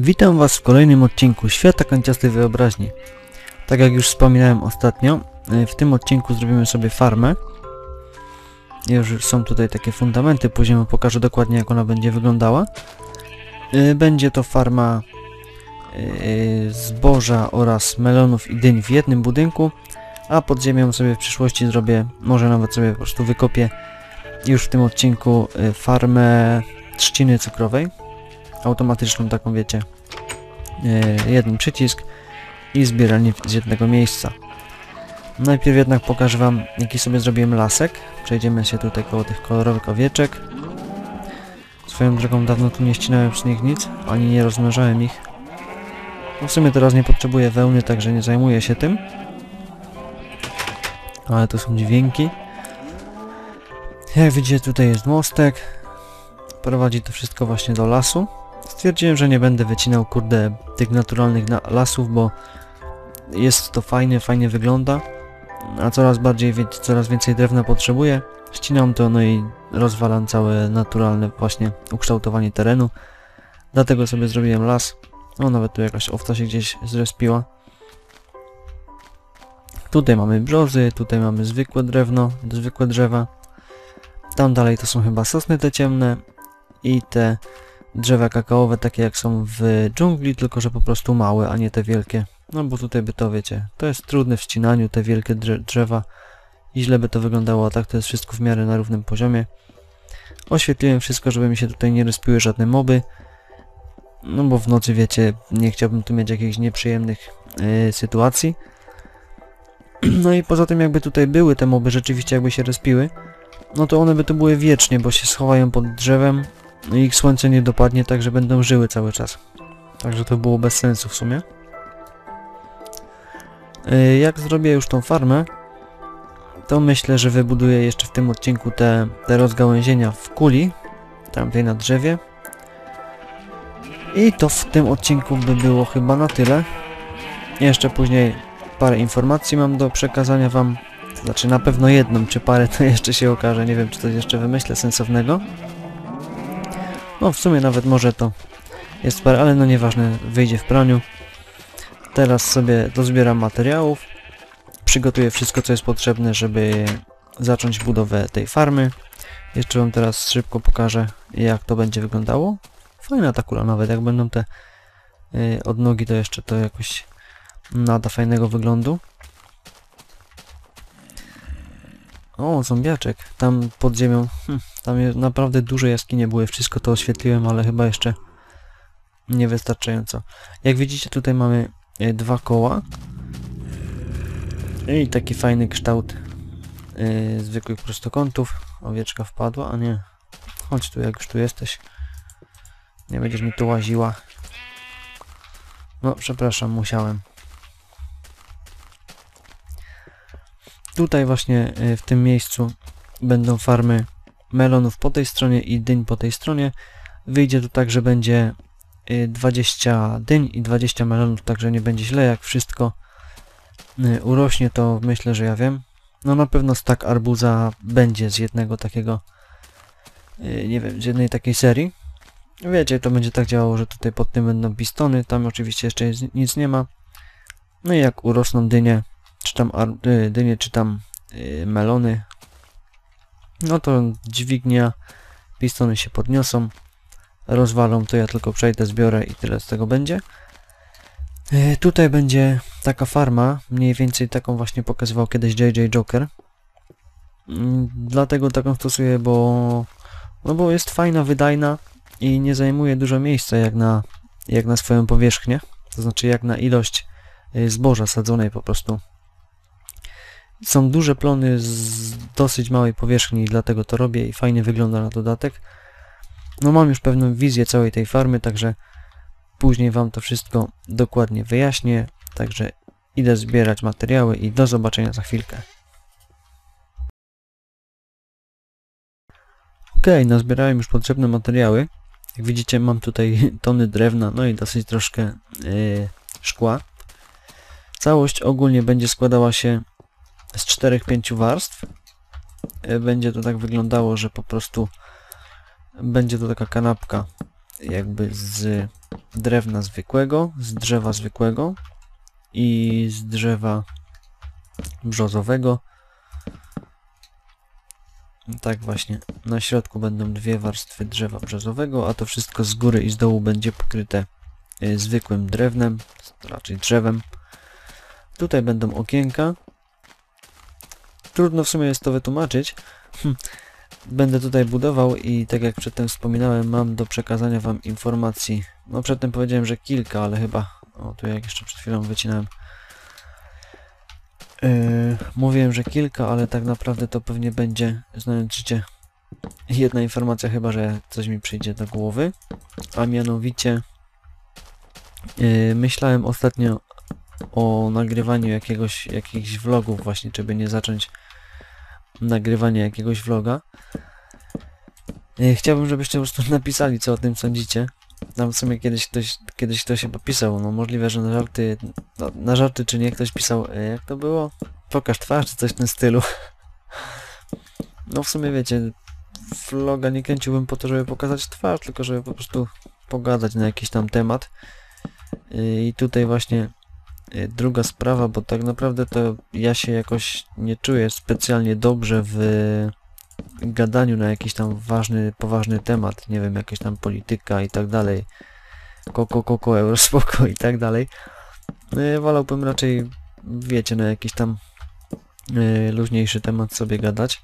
Witam Was w kolejnym odcinku Świata Kanciastej Wyobraźni. Tak jak już wspominałem ostatnio, y, w tym odcinku zrobimy sobie farmę. Już są tutaj takie fundamenty, później pokażę dokładnie jak ona będzie wyglądała. Y, Będzie to farma y, zboża oraz melonów i dyń w jednym budynku, a pod ziemią sobie w przyszłości zrobię, może nawet sobie po prostu wykopię już w tym odcinku farmę trzciny cukrowej automatyczną taką wiecie e, jeden przycisk i zbieranie z jednego miejsca. Najpierw jednak pokażę wam jaki sobie zrobiłem lasek. Przejdziemy się tutaj koło tych kolorowych owieczek. Swoją drogą dawno tu nie ścinałem przy nich nic ani nie rozmnażałem ich. No w sumie teraz nie potrzebuję wełny także nie zajmuję się tym. Ale to są dźwięki. Jak widzicie tutaj jest mostek. Prowadzi to wszystko właśnie do lasu Stwierdziłem, że nie będę wycinał kurde tych naturalnych na lasów, bo jest to fajnie, fajnie wygląda, a coraz bardziej, coraz więcej drewna potrzebuję. Ścinam to, no i rozwalam całe naturalne właśnie ukształtowanie terenu. Dlatego sobie zrobiłem las. O, nawet tu jakaś owca się gdzieś zrespiła. Tutaj mamy brzozy, tutaj mamy zwykłe drewno, zwykłe drzewa. Tam dalej to są chyba sosny te ciemne i te drzewa kakaowe takie jak są w dżungli, tylko że po prostu małe, a nie te wielkie. No bo tutaj by to wiecie, to jest trudne w ścinaniu, te wielkie drze drzewa i źle by to wyglądało, a tak to jest wszystko w miarę na równym poziomie. Oświetliłem wszystko, żeby mi się tutaj nie rozpiły żadne moby. No bo w nocy wiecie, nie chciałbym tu mieć jakichś nieprzyjemnych yy, sytuacji. No i poza tym jakby tutaj były te moby rzeczywiście jakby się rozpiły, no to one by tu były wiecznie, bo się schowają pod drzewem, ich słońce nie dopadnie, także będą żyły cały czas. Także to było bez sensu w sumie. Yy, Jak zrobię już tą farmę, to myślę, że wybuduję jeszcze w tym odcinku te, te rozgałęzienia w kuli, tamtej na drzewie. I to w tym odcinku by było chyba na tyle. Jeszcze później parę informacji mam do przekazania wam. Znaczy na pewno jedną, czy parę to jeszcze się okaże. Nie wiem, czy coś jeszcze wymyślę sensownego. No w sumie nawet może to jest parę, ale no nieważne, wyjdzie w praniu. Teraz sobie dozbieram materiałów, przygotuję wszystko co jest potrzebne, żeby zacząć budowę tej farmy. Jeszcze wam teraz szybko pokażę jak to będzie wyglądało. Fajna ta kula nawet, jak będą te y, odnogi to jeszcze to jakoś nada fajnego wyglądu. O, zombiaczek. Tam pod ziemią. Hm, tam naprawdę duże jaskinie były. Wszystko to oświetliłem, ale chyba jeszcze niewystarczająco. Jak widzicie, tutaj mamy e, dwa koła. I taki fajny kształt e, zwykłych prostokątów. Owieczka wpadła, a nie. Chodź tu, jak już tu jesteś. Nie będziesz mi tu łaziła. No, przepraszam, musiałem. Tutaj właśnie w tym miejscu będą farmy melonów po tej stronie i dyń po tej stronie. Wyjdzie to tak, że będzie y, 20 dyń i 20 melonów, także nie będzie źle, jak wszystko y, urośnie, to myślę, że ja wiem. No na pewno stak arbuza będzie z jednego takiego, y, nie wiem, z jednej takiej serii. Wiecie, to będzie tak działało, że tutaj pod tym będą pistony, tam oczywiście jeszcze nic nie ma. No i jak urosną dynie, czy tam y, dynie, czy tam y, melony, no to dźwignia, pistony się podniosą, rozwalą, to ja tylko przejdę, zbiorę i tyle z tego będzie. Y, Tutaj będzie taka farma, mniej więcej taką właśnie pokazywał kiedyś JJ Joker. Mm, Dlatego taką stosuję, bo, no bo jest fajna, wydajna i nie zajmuje dużo miejsca jak na, jak na swoją powierzchnię, to znaczy jak na ilość y, zboża sadzonej po prostu. Są duże plony z dosyć małej powierzchni, dlatego to robię i fajnie wygląda na dodatek. No mam już pewną wizję całej tej farmy, także później Wam to wszystko dokładnie wyjaśnię. Także idę zbierać materiały i do zobaczenia za chwilkę. Ok, nazbierałem już potrzebne materiały. Jak widzicie mam tutaj tony drewna, no i dosyć troszkę yy, szkła. Całość ogólnie będzie składała się z 4-5 warstw. E, Będzie to tak wyglądało, że po prostu będzie to taka kanapka jakby z drewna zwykłego, z drzewa zwykłego i z drzewa brzozowego. Tak właśnie, na środku będą dwie warstwy drzewa brzozowego, a to wszystko z góry i z dołu będzie pokryte y, zwykłym drewnem, raczej drzewem. Tutaj będą okienka. Trudno w sumie jest to wytłumaczyć. Hm. Będę tutaj budował i tak jak przedtem wspominałem, mam do przekazania Wam informacji. No przedtem powiedziałem, że kilka, ale chyba... O, tu jak jeszcze przed chwilą wycinałem. Yy, mówiłem, że kilka, ale tak naprawdę to pewnie będzie, znając życie, jedna informacja chyba, że coś mi przyjdzie do głowy. A mianowicie yy, myślałem ostatnio o nagrywaniu jakiegoś, jakichś vlogów właśnie, żeby nie zacząć nagrywania jakiegoś vloga. Yy, chciałbym, żebyście po prostu napisali, co o tym sądzicie. Tam w sumie kiedyś ktoś, kiedyś ktoś chyba pisał, no możliwe, że na żarty, no, na żarty czy nie, ktoś pisał, e, jak to było? Pokaż twarz, czy coś w tym stylu. No w sumie wiecie, vloga nie kręciłbym po to, żeby pokazać twarz, tylko żeby po prostu pogadać na jakiś tam temat. E, I tutaj właśnie e, druga sprawa, bo tak naprawdę to ja się jakoś nie czuję specjalnie dobrze w gadaniu na jakiś tam ważny, poważny temat, nie wiem, jakaś tam polityka i tak dalej, koko, koko, eurospoko i tak dalej, e, wolałbym raczej, wiecie, na jakiś tam e, luźniejszy temat sobie gadać.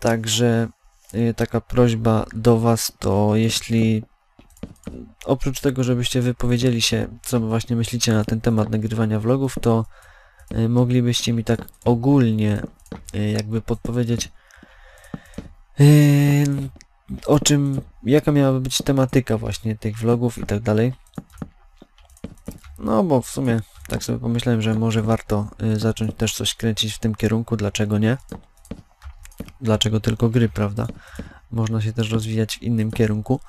Także e, taka prośba do Was to jeśli oprócz tego, żebyście wypowiedzieli się, co właśnie myślicie na ten temat nagrywania vlogów, to Y, moglibyście mi tak ogólnie y, jakby podpowiedzieć y, o czym, jaka miałaby być tematyka właśnie tych vlogów i tak dalej. No bo w sumie tak sobie pomyślałem, że może warto zacząć też coś kręcić w tym kierunku, dlaczego nie? Dlaczego tylko gry, prawda? Można się też rozwijać w innym kierunku.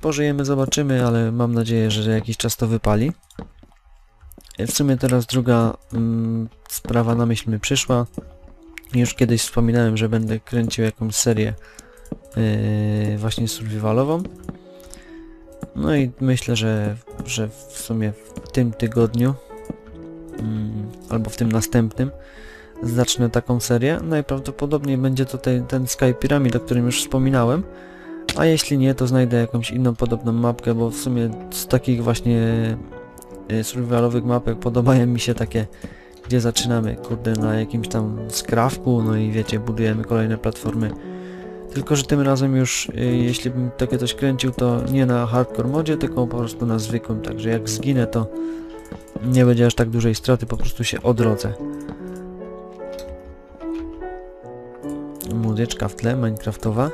Pożyjemy, zobaczymy, ale mam nadzieję, że jakiś czas to wypali. W sumie teraz druga mm, sprawa na myśl mi przyszła. Już kiedyś wspominałem, że będę kręcił jakąś serię yy, właśnie survivalową. No i myślę, że, że w sumie w tym tygodniu yy, albo w tym następnym zacznę taką serię. Najprawdopodobniej będzie to ten, ten Sky Pyramid, o którym już wspominałem. A jeśli nie, to znajdę jakąś inną podobną mapkę, bo w sumie z takich właśnie Y, survivalowych mapek podobają mi się takie, gdzie zaczynamy, kurde, na jakimś tam skrawku, no i wiecie, budujemy kolejne platformy. Tylko, że tym razem już, y, jeśli bym takie coś kręcił, to nie na hardcore modzie, tylko po prostu na zwykłym, także jak zginę, to nie będzie aż tak dużej straty, po prostu się odrodzę. Muzyczka w tle, minecraftowa.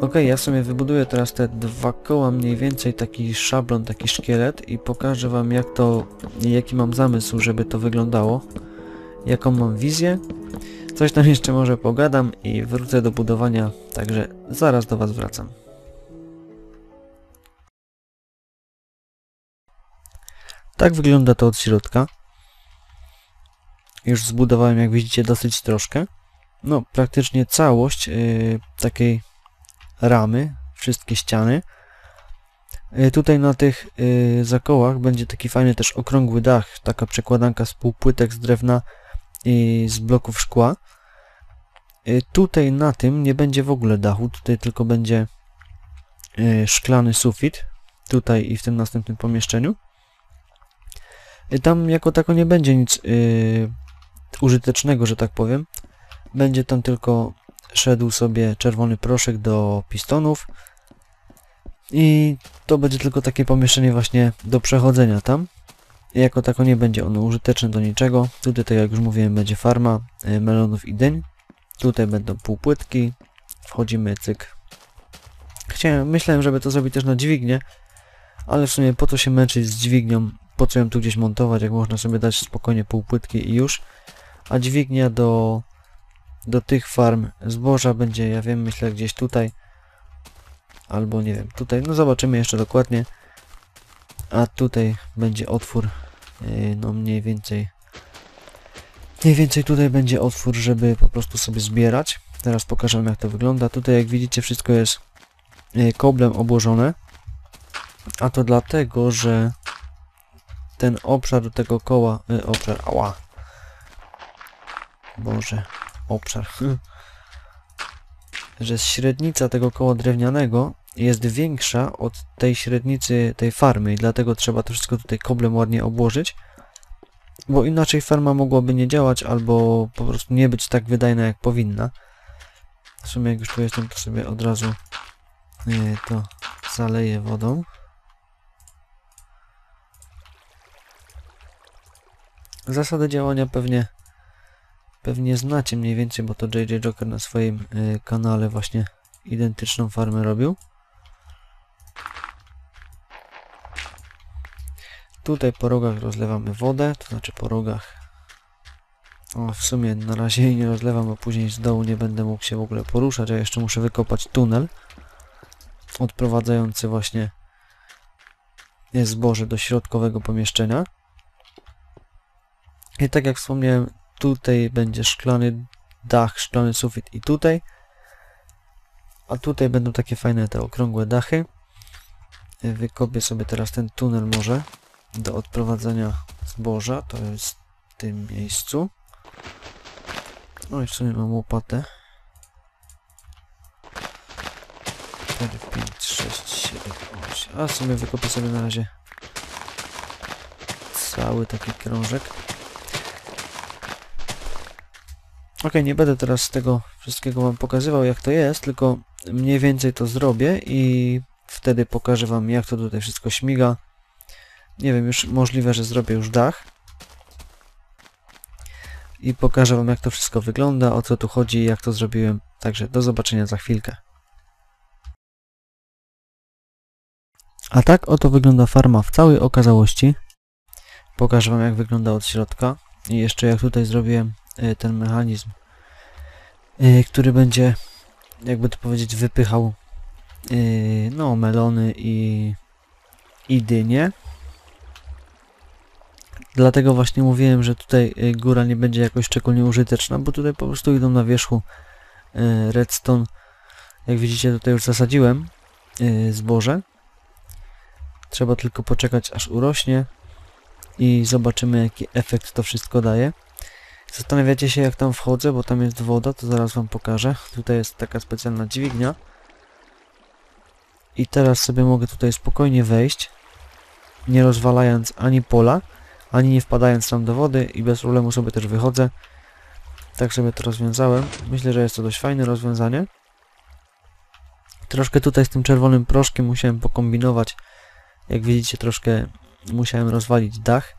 Ok, ja sobie wybuduję teraz te dwa koła mniej więcej, taki szablon, taki szkielet i pokażę wam jak to, jaki mam zamysł, żeby to wyglądało. Jaką mam wizję. Coś tam jeszcze może pogadam i wrócę do budowania, także zaraz do was wracam. Tak wygląda to od środka. Już zbudowałem, jak widzicie, dosyć troszkę. No, praktycznie całość yy, takiej ramy, wszystkie ściany. E, tutaj na tych e, zakołach będzie taki fajny też okrągły dach, taka przekładanka z półpłytek z drewna i z bloków szkła. E, tutaj na tym nie będzie w ogóle dachu, tutaj tylko będzie szklany sufit, tutaj i w tym następnym pomieszczeniu. Tam jako tako nie będzie nic użytecznego, że tak powiem. Będzie tam tylko szedł sobie czerwony proszek do pistonów i to będzie tylko takie pomieszczenie właśnie do przechodzenia tam. Jako tako nie będzie ono użyteczne do niczego. Tutaj, tak jak już mówiłem, będzie farma y, melonów i dyń. Tutaj będą półpłytki. Wchodzimy, cyk. Chciałem, myślałem, żeby to zrobić też na dźwignię, ale w sumie po co się męczyć z dźwignią, po co ją tu gdzieś montować, jak można sobie dać spokojnie półpłytki i już. A dźwignia do do tych farm zboża będzie, ja wiem, myślę gdzieś tutaj. Albo nie wiem, tutaj, no zobaczymy jeszcze dokładnie. A tutaj będzie otwór, yy, no mniej więcej... Mniej więcej tutaj będzie otwór, żeby po prostu sobie zbierać. Teraz pokażę jak to wygląda. Tutaj jak widzicie wszystko jest y, koblem obłożone. A to dlatego, że ten obszar tego koła... Y, obszar... Ała! Boże, obszar. że średnica tego koła drewnianego jest większa od tej średnicy tej farmy i dlatego trzeba to wszystko tutaj koblem ładnie obłożyć. Bo inaczej farma mogłaby nie działać albo po prostu nie być tak wydajna jak powinna. W sumie jak już tu jestem to sobie od razu y, to zaleję wodą. Zasady działania pewnie pewnie znacie mniej więcej, bo to JJ Joker na swoim y, kanale właśnie identyczną farmę robił. Tutaj po rogach rozlewamy wodę, to znaczy po rogach. O, w sumie na razie jej nie rozlewam, bo później z dołu nie będę mógł się w ogóle poruszać, a jeszcze muszę wykopać tunel odprowadzający właśnie zboże do środkowego pomieszczenia. I tak jak wspomniałem, tutaj będzie szklany dach, szklany sufit i tutaj. A tutaj będą takie fajne te okrągłe dachy. Wykopię sobie teraz ten tunel może do odprowadzenia zboża. To jest w tym miejscu. No i w sumie mam łopatę. 4, 5, 6, 7, 8. A w sumie wykopię sobie na razie cały taki krążek. Ok, nie będę teraz tego wszystkiego Wam pokazywał jak to jest, tylko mniej więcej to zrobię i wtedy pokażę Wam jak to tutaj wszystko śmiga. Nie wiem, już możliwe, że zrobię już dach. I pokażę Wam jak to wszystko wygląda, o co tu chodzi i jak to zrobiłem. Także do zobaczenia za chwilkę. A tak oto wygląda farma w całej okazałości. Pokażę Wam jak wygląda od środka. I jeszcze jak tutaj zrobiłem ten mechanizm, y, który będzie, jakby to powiedzieć, wypychał y, no, melony i, i dynie. Dlatego właśnie mówiłem, że tutaj góra nie będzie jakoś szczególnie użyteczna, bo tutaj po prostu idą na wierzchu redstone. Jak widzicie tutaj już zasadziłem zboże. Trzeba tylko poczekać aż urośnie i zobaczymy jaki efekt to wszystko daje. Zastanawiacie się jak tam wchodzę, bo tam jest woda, to zaraz wam pokażę. Tutaj jest taka specjalna dźwignia. I teraz sobie mogę tutaj spokojnie wejść, nie rozwalając ani pola, ani nie wpadając tam do wody i bez problemu sobie też wychodzę. Tak sobie to rozwiązałem. Myślę, że jest to dość fajne rozwiązanie. Troszkę tutaj z tym czerwonym proszkiem musiałem pokombinować. Jak widzicie, troszkę musiałem rozwalić dach.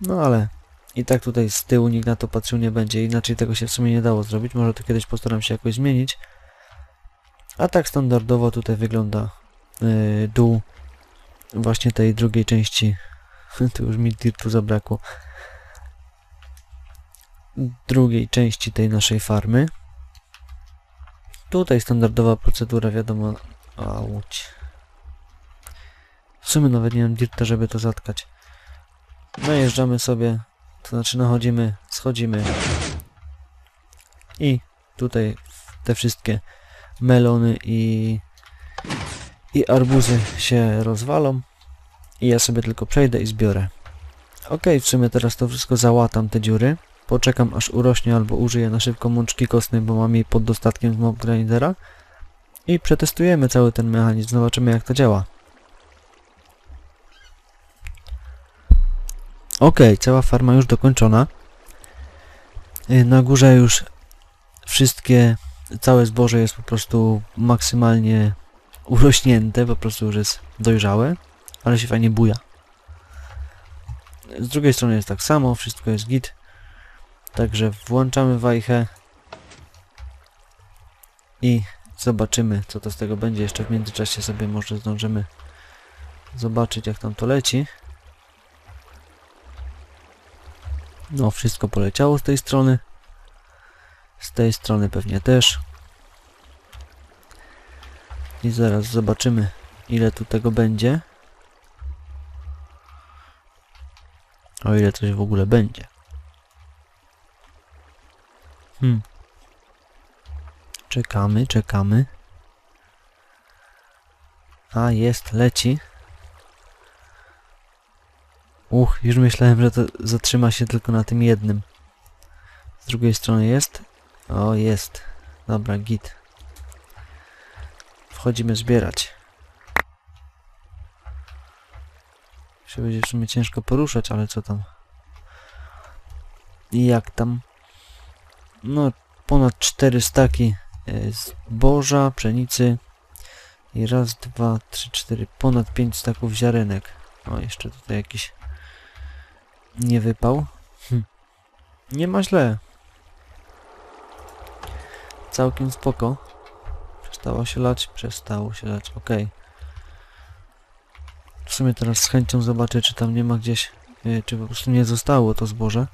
No ale i tak tutaj z tyłu nikt na to patrzył nie będzie. Inaczej tego się w sumie nie dało zrobić. Może to kiedyś postaram się jakoś zmienić. A tak standardowo tutaj wygląda yy, dół właśnie tej drugiej części. tu już mi dirtu zabrakło. Drugiej części tej naszej farmy. Tutaj standardowa procedura, wiadomo. Auć. W sumie nawet nie mam dirta, żeby to zatkać. Najeżdżamy sobie, to znaczy nachodzimy, schodzimy i tutaj te wszystkie melony i, i arbuzy się rozwalą i ja sobie tylko przejdę i zbiorę. Ok, w sumie teraz to wszystko załatam te dziury. Poczekam aż urośnie albo użyję na szybko mączki kostnej, bo mam jej pod dostatkiem z mob grindera. I przetestujemy cały ten mechanizm, zobaczymy jak to działa. Ok, cała farma już dokończona. Y, na górze już wszystkie, całe zboże jest po prostu maksymalnie urośnięte, po prostu już jest dojrzałe, ale się fajnie buja. Z drugiej strony jest tak samo, wszystko jest git. Także włączamy wajchę i zobaczymy, co to z tego będzie. Jeszcze w międzyczasie sobie może zdążymy zobaczyć, jak tam to leci. No, wszystko poleciało z tej strony. Z tej strony pewnie też. I zaraz zobaczymy, ile tu tego będzie. O ile coś w ogóle będzie. Hmm. Czekamy, czekamy. A, jest, leci. Uch, już myślałem, że to zatrzyma się tylko na tym jednym. Z drugiej strony jest. O, jest. Dobra, git. Wchodzimy zbierać. Się będzie w sumie ciężko poruszać, ale co tam? I jak tam? No, ponad cztery staki e, zboża, pszenicy. I raz, dwa, trzy, cztery, ponad pięć staków ziarenek. O, jeszcze tutaj jakiś nie wypał. Hm. Nie ma źle. Całkiem spoko. Przestało się lać? Przestało się lać, ok. W sumie teraz z chęcią zobaczę, czy tam nie ma gdzieś, yy, czy po prostu nie zostało to zboże.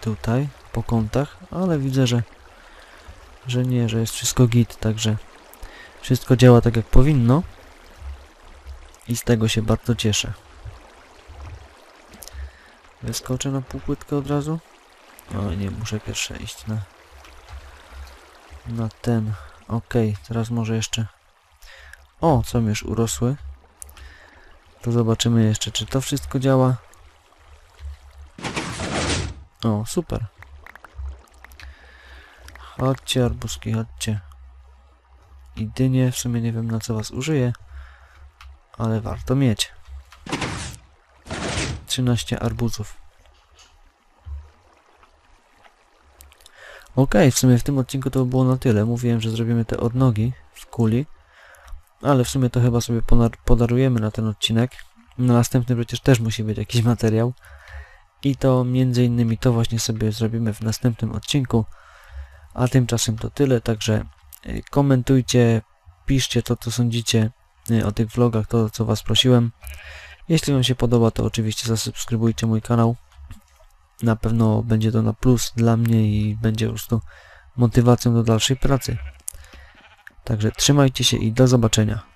Tutaj, po kątach, ale widzę, że, że nie, że jest wszystko git, także wszystko działa tak jak powinno. I z tego się bardzo cieszę. Wyskoczę na półpłytkę od razu? O nie, muszę pierwsze iść na... Na ten. Okej, teraz może jeszcze... O, co mi już urosły. To zobaczymy jeszcze, czy to wszystko działa. O, super. Chodźcie, arbuski, chodźcie. I dynie, w sumie nie wiem na co was użyję, ale warto mieć. 13 arbuzów. Ok, w sumie w tym odcinku to było na tyle. Mówiłem, że zrobimy te odnogi w kuli, ale w sumie to chyba sobie podarujemy na ten odcinek. Na następny przecież też musi być jakiś materiał. I to między innymi to właśnie sobie zrobimy w następnym odcinku. A tymczasem to tyle, także y, komentujcie, piszcie to, co sądzicie o tych vlogach, to co Was prosiłem. Jeśli Wam się podoba, to oczywiście zasubskrybujcie mój kanał. Na pewno będzie to na plus dla mnie i będzie po prostu motywacją do dalszej pracy. Także trzymajcie się i do zobaczenia.